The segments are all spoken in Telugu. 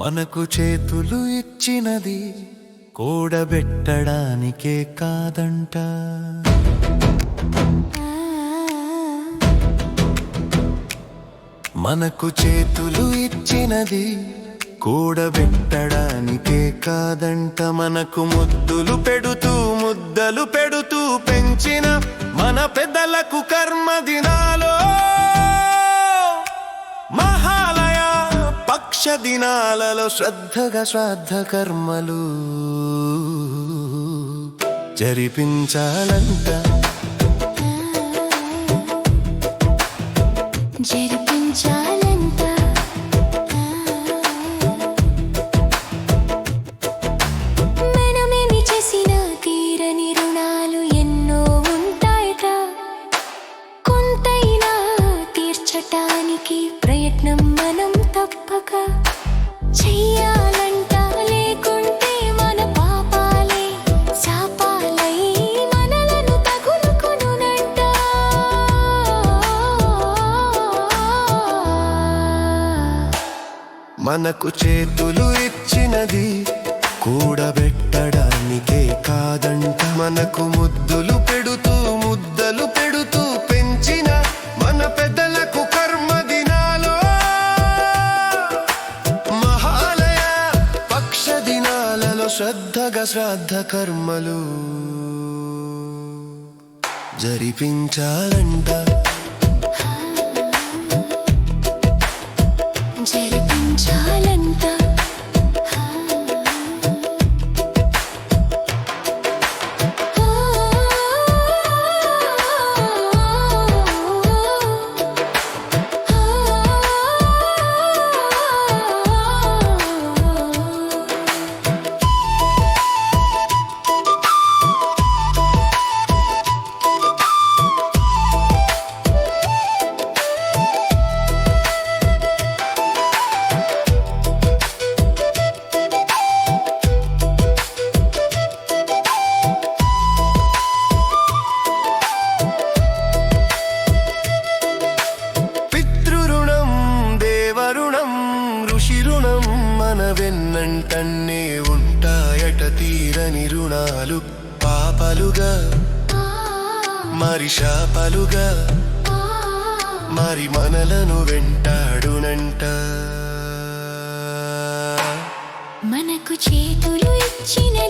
మనకు చేతులు ఇచ్చినది కూడబెట్టడానికే కాదంట. మనకు చేతులు ఇచ్చినది కూడబెట్టడానికే కాదంట. మనకు ముద్దులు పెడుతూ ముద్దలు పెడుతూ పెంచిన మన పెద్దలకు కర్మ పక్ష దినాలలో శ్రద్ధగా శ్రాద్ధ కర్మలు జరిపించాలంట. జరిపించాలంట. మనమేమి చేసినా తీరని రుణాలు ఎన్నో ఉంటాయట. కొంతైనా తీర్చటానికి ప్రయత్నం మనం తప్పక చెయ్యాలంట లేకుంటే మన పాపాలే శాపాలై మనలను తగులుకొనునంట. మనకు చేతులు ఇచ్చినది కూడబెట్టడానికే కాదంట. మనకు ముద్దులు శ్రాద్ధ కర్మలు జరిపించాలంట జరిపించాలంట. వెన్నంటన్నే ఉంటాయట తీరని రుణాలు. పాపలుగా మరి శాపలుగా మరి మనలను వెంటాడునంట. మనకు చేతులు ఇచ్చిన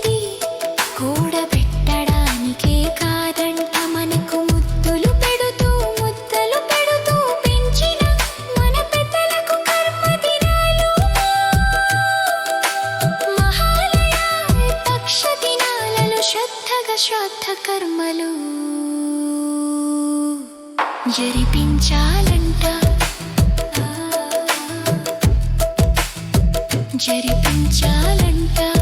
శ్రద్ధగా శ్రాద్ధ కర్మలు జరిపించాలంట. జరిపించాలంట.